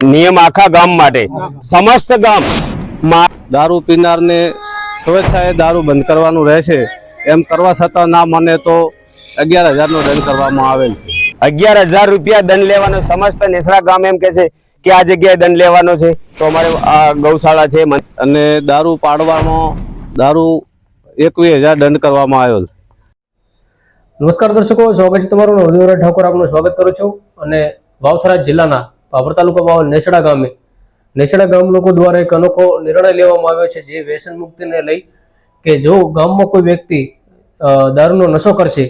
નિયમ આખા ગામ માટે. સમસ્ત ગામ દારૂ પીનારને સ્વેચ્છાએ દારૂ બંધ કરવાનું રહેશે. એમ કરવા છતાં ના મને તો અગિયાર હજારનો દંડ કરવામાં આવેલ છે. અગિયાર હજાર રૂપિયા દંડ લેવાનો સમસ્ત નેસડા ગામ એમ કે છે કે આ જગ્યાએ દંડ લેવાનો છે. તો અમારે આ ગૌશાળા છે અને દારૂ પાડવામાં દારૂ એકવીસ હજાર દંડ કરવામાં આવેલ નમસ્કાર દર્શકો સ્વાગત છે તમારું. હું ઠાકોર આપનું સ્વાગત કરું છું અને વાવથરા જિલ્લાના પાપર તાલુકામાં નેસડા ગામે. નેસડા ગામ લોકો દ્વારા એક અનોખો નિર્ણય લેવામાં આવ્યો છે, જે વ્યસન મુક્તિને લઈ કે જો ગામમાં કોઈ વ્યક્તિ દારૂનો નશો કરશે,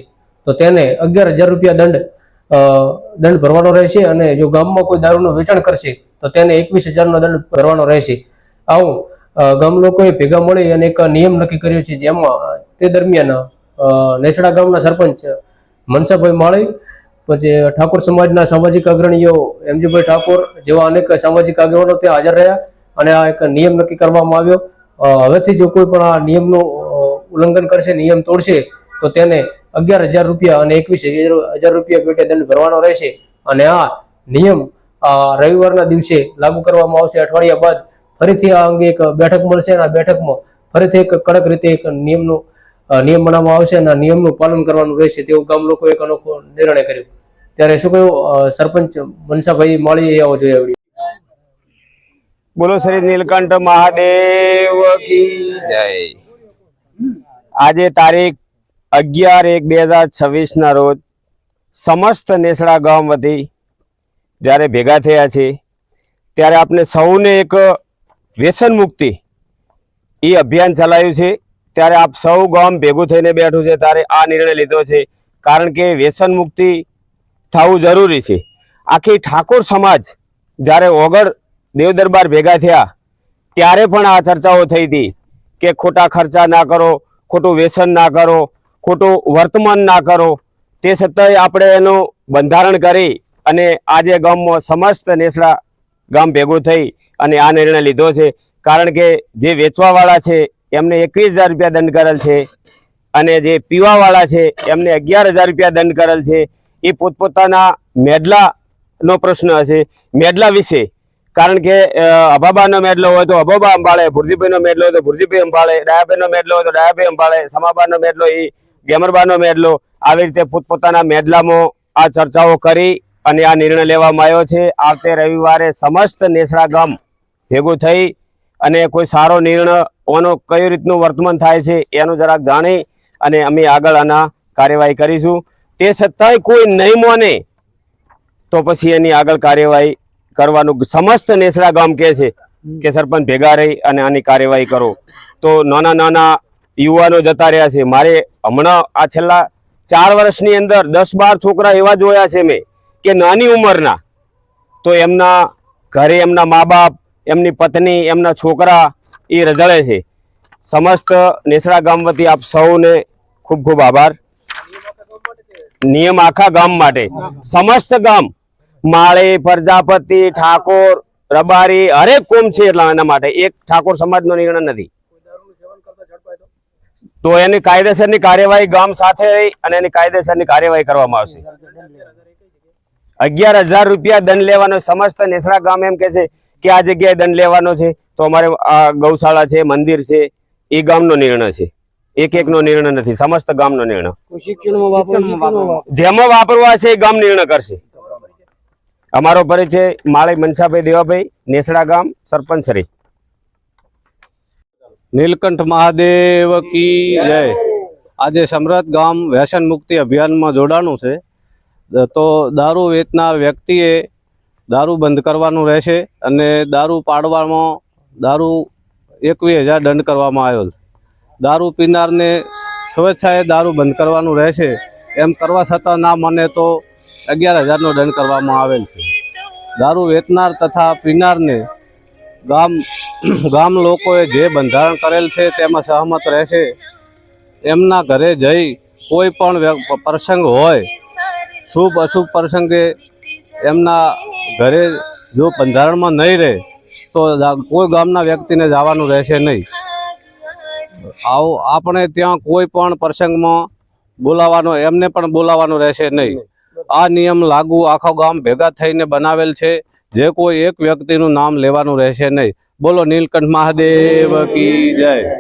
તો તેને અગિયાર હજાર રૂપિયા દંડ દંડ ભરવાનો રહેશે અને જો ગામમાં કોઈ દારૂનું વેચાણ કરશે, તો તેને એકવીસ હજારનો દંડ ભરવાનો રહેશે. આવું ગામ લોકોએ ભેગા મળી અને એક નિયમ નક્કી કર્યો છે, જેમાં તે દરમિયાન નેસડા ગામના સરપંચ મનસાભાઈ માળી પછી ઠાકોર સમાજના સામાજિક અગ્રણીઓ એમજીભાઈ ઠાકોર જેવા અનેક સામાજિક આગેવાનો ત્યાં હાજર રહ્યા અને આ એક નિયમ નક્કી કરવામાં આવ્યો. હવેથી જો કોઈ પણ આ નિયમનું ઉલ્લંઘન કરશે, નિયમ તોડશે, તો તેને અગિયાર હજાર રૂપિયા અને એકવીસ હજાર રૂપિયા પેટે દંડ ભરવાનો રહેશે. અને આ નિયમ રવિવારના દિવસે લાગુ કરવામાં આવશે. અઠવાડિયા બાદ ફરીથી આ અંગે એક બેઠક મળશે અને આ બેઠકમાં ફરીથી એક કડક રીતે એક નિયમનું નિયમ બનાવવામાં આવશે અને આ નિયમનું પાલન કરવાનું રહેશે તેવું ગામ લોકોએ એક અનોખો નિર્ણય કર્યો. ત્યારે શું કહ્યું સરપંચ મનસાભાઈ મળી આવો જોઈએ આવડી બોલો શ્રી નીલકંઠ મહાદેવ કી જય. આજે તારીખ અગિયાર એક બે હજાર છવ્વીસ ના રોજ સમસ્ત નેસડા ગામ વતી જ્યારે ભેગા થયા છે ત્યારે આપણે સૌને એક વ્યસન મુક્તિ એ અભિયાન ચલાવ્યું છે. ત્યારે આપ સૌ ગામ ભેગું થઈને બેઠું છે, ત્યારે આ નિર્ણય લીધો છે. કારણ કે વ્યસન મુક્તિ થવું જરૂરી છે. આખી ઠાકોર સમાજ જ્યારે ઓગળ દેવદરબાર ભેગા થયા, ત્યારે પણ આ ચર્ચાઓ થઈ હતી કે ખોટા ખર્ચા ના કરો, ખોટું વ્યસન ના કરો, ખોટું વર્તમાન ના કરો. તે છતાંય આપણે એનું બંધારણ કરી અને આજે ગામમાં સમસ્ત નેસડા ગામ ભેગું થઈ અને આ નિર્ણય લીધો છે. કારણ કે જે વેચવાવાળા છે, એમને એકવીસ હજાર રૂપિયા દંડ કરેલ છે અને જે પીવાવાળા છે, એમને અગિયાર હજાર રૂપિયા દંડ કરેલ છે. એ પોતપોતાના મેડલાનો પ્રશ્ન હશે. મેડલા વિશે, કારણ કે અભાબાનો મેડલો હોય તો અભાબા અંબાળે, ભુરજીભાઈનો મેડલો હોય તો ભુરજીભાઈ અંબાળે, ડાયાભાઈનો મેડલો હોય તો ડાયાભાઈ અંબાળે, સમાબાનો મેડલો એ ગેમરબાનો મેડલો, આવી રીતે પોતપોતાના મેડલામાં આ ચર્ચાઓ કરી અને આ નિર્ણય લેવામાં આવ્યો છે. આવતે રવિવારે સમસ્ત નેસડા ગામ ભેગું થઈ અને કોઈ સારો નિર્ણય ઓનો કઈ રીતનું વર્તમાન થાય છે એનું જરાક જાણી અને અમે આગળ આના કાર્યવાહી કરીશું. તે છતાંય કોઈ નહીં મોને, તો પછી એની આગળ કાર્યવાહી કરવાનું સમસ્ત નેસડા ગામ કહે છે કે સરપંચ ભેગા રહી અને આની કાર્યવાહી કરો. તો નાના નાના યુવાનો જતા રહ્યા છે. મારે હમણાં આ છેલ્લા ચાર વર્ષની અંદર દસ બાર છોકરા એવા જોયા છે મેં કે નાની ઉંમરના, તો એમના ઘરે એમના મા બાપ એમની પત્ની, એમના છોકરા એ રજળે છે. સમસ્ત નેસડા ગામ વતી આપ સૌને ખૂબ ખૂબ આભાર. નિયમ આખા ગામ માટે. સમસ્ત ગામ. માળી, પ્રજાપતિ, ઠાકોર, રબારી, હરેક કોમ છે એટલા એના માટે. એક ઠાકોર સમાજનો નિર્ણય નથી. તો એની કાયદેસરની કાર્યવાહી ગામ સાથે રહી અને એની કાયદેસરની કાર્યવાહી કરવામાં આવશે. અગિયાર હજાર રૂપિયા દંડ લેવાનો. સમસ્ત નેસડા ગામ એમ કે છે કે આ જગ્યાએ દંડ લેવાનો છે. તો અમારે આ ગૌશાળા છે, મંદિર છે, એ ગામનો નિર્ણય છે. એક એકનો નિર્ણય નથી સમસ્ત ગામનો નિર્ણય. જેમાં વાપરવા છે એ ગામ નિર્ણય કરશે. અમારો પરિચય માળી મનસાભાઈ દેવાભાઈ નેસડા ગામ સરપંચ શ્રી. નીલકંઠ મહાદેવ કી જય. આજે સમરત ગામ વ્યસન મુક્તિ અભિયાનમાં જોડાણું છે. તો દારૂ વેચનાર વ્યક્તિએ દારૂ બંધ કરવાનું રહેશે અને દારૂ પાડવામાં દારૂ એકવીસ હજાર દંડ કરવામાં આવ્યો છે. દારૂ પીનારને સ્વેચ્છાએ દારૂ બંધ કરવાનું રહેશે. એમ કરવા છતાં ના મને તો અગિયાર હજારનો દંડ કરવામાં આવેલ છે. દારૂ વેચનાર તથા પીનારને ગામ ગામ લોકોએ જે બંધારણ કરેલ છે તેમાં સહમત રહેશે. એમના ઘરે જઈ કોઈ પણ પ્રસંગ હોય, શુભ અશુભ પ્રસંગે એમના ઘરે જો બંધારણમાં નહીં રહે, તો કોઈ ગામના વ્યક્તિને જવાનું રહેશે નહીં. આવું આપણે ત્યાં કોઈ પણ પ્રસંગમાં બોલાવાનો એમને પણ બોલાવાનું રહેશે નહીં. આ નિયમ લાગુ આખો ગામ ભેગા થઈને બનાવેલ છે. જે કોઈ એક વ્યક્તિનું નામ લેવાનું રહેશે નહીં. બોલો, નીલકંઠ મહાદેવ કી જય.